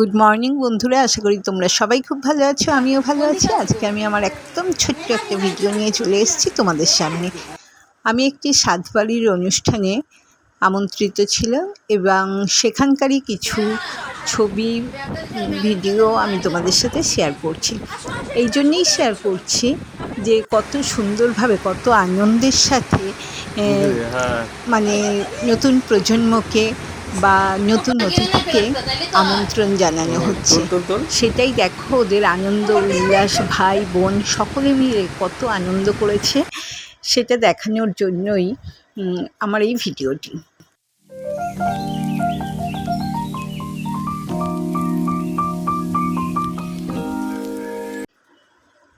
Good morning বন্ধুরা আশা করি তোমরা সবাই খুব ভালো আছো আমিও ভালো আছি। আজকে আমি আমার একদম ছোট্ট একটা ভিডিও নিয়ে চলে এসেছি তোমাদের সামনে। আমি একটি সাতবাড়ির অনুষ্ঠানে আমন্ত্রিত ছিলাম এবং সেখানকারই কিছু ছবি ভিডিও আমি তোমাদের সাথে শেয়ার করছি। এই জন্যেই শেয়ার করছি যে কত সুন্দরভাবে কত আনন্দের সাথে মানে নতুন প্রজন্মকে বা নতুন অতিথিকে আমন্ত্রণ জানানো হচ্ছে। সেটাই দেখো ওদের আনন্দ উল্লাস ভাই বোন সকলে মিলে কত আনন্দ করেছে সেটা দেখানোর জন্যই আমার এই ভিডিওটি।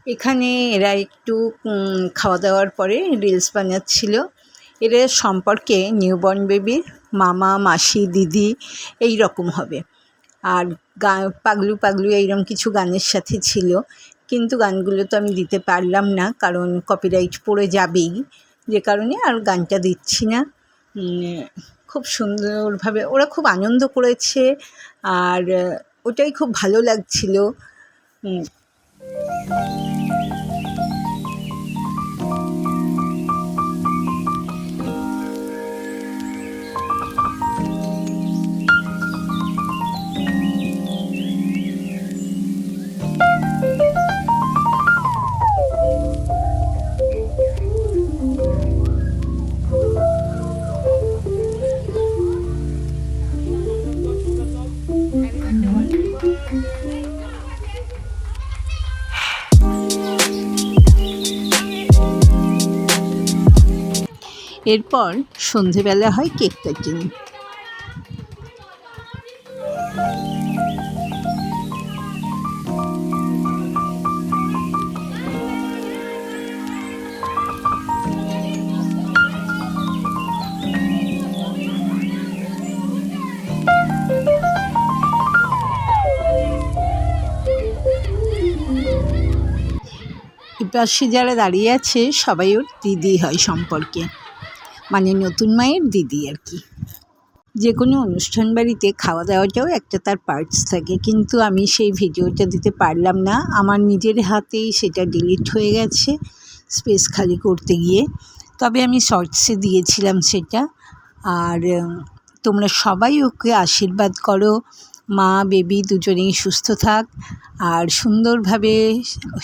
এখানে এরা একটু খাওয়া দাওয়ার পরে রিলস বানাচ্ছিল। এরা সম্পর্কে নিউবর্ন বেবির মামা, মাসি, দিদি এই রকম হবে। আর গা, পাগলু পাগলু এইরকম কিছু গানের সাথে ছিল। কিন্তু গানগুলো তো আমি দিতে পারলাম না, কারণ কপিরাইট পড়ে যাবেই। যে কারণে আর গানটা দিচ্ছি না। খুব সুন্দরভাবে, ওরা খুব আনন্দ করেছে আর ওটাই খুব ভালো লাগছিল। এরপর সন্ধেবেলা হয় কেক কাটিং পাশে যারা দাঁড়িয়ে আছে সবাই ওর দিদি হয় সম্পর্কে। মানে নতুন মায়ের দিদি আর কি। যে কোনো অনুষ্ঠান বাড়িতে খাওয়া দাওয়াটাও একটা তার পার্টস থাকে। কিন্তু আমি সেই ভিডিওটা দিতে পারলাম না। আমার নিজের হাতেই সেটা ডিলিট হয়ে গেছে স্পেস খালি করতে গিয়ে। তবে আমি শর্টসে দিয়েছিলাম সেটা। আর তোমরা সবাই ওকে আশীর্বাদ করো। মা বেবি দুজনেই সুস্থ থাক। আর সুন্দরভাবে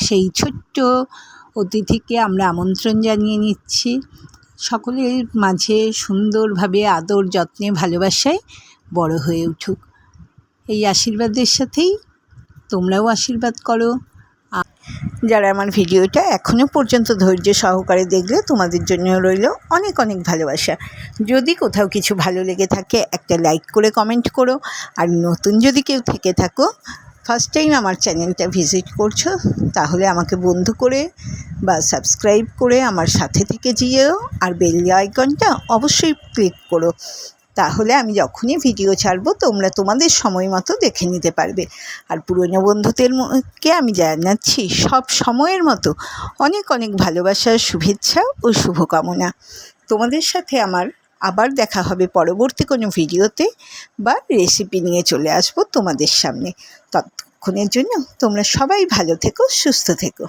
সেই ছোট্ট অতিথিকে আমরা আমন্ত্রণ জানিয়ে নিচ্ছি। সকলের মাঝে সুন্দরভাবে আদর যত্নে ভালোবাসায় বড় হয়ে উঠুক। এই আশীর্বাদের সাথেই তোমরাও আশীর্বাদ করো। যারা আমার ভিডিওটা এখনও পর্যন্ত ধৈর্য সহকারে দেখলে তোমাদের জন্য রইল অনেক অনেক ভালোবাসা। যদি কোথাও কিছু ভালো লেগে থাকে, একটা লাইক করে কমেন্ট করো। আর নতুন যদি কেউ থেকে থাকো ফার্স্ট টাইম আমার চ্যানেলটা ভিজিট করছ, তাহলে আমাকে বন্ধু করে বা সাবস্ক্রাইব করে আমার সাথে থেকে যেও, আর বেল আইকনটা অবশ্যই ক্লিক করো। তাহলে আমি যখনই ভিডিও ছাড়বো, তোমরা তোমাদের সময় মতো দেখে নিতে পারবে। আর পুরনো বন্ধুদের কে আমি জানাচ্ছি, সব সময়ের মতো অনেক অনেক ভালোবাসা, শুভেচ্ছা ও শুভকামনা। তোমাদের সাথে আমার আবার দেখা হবে পরবর্তী কোনো ভিডিওতে বা রেসিপি নিয়ে চলে আসব তোমাদের সামনে। ততক্ষণের জন্য তোমরা সবাই ভালো থেকো, সুস্থ থেকো।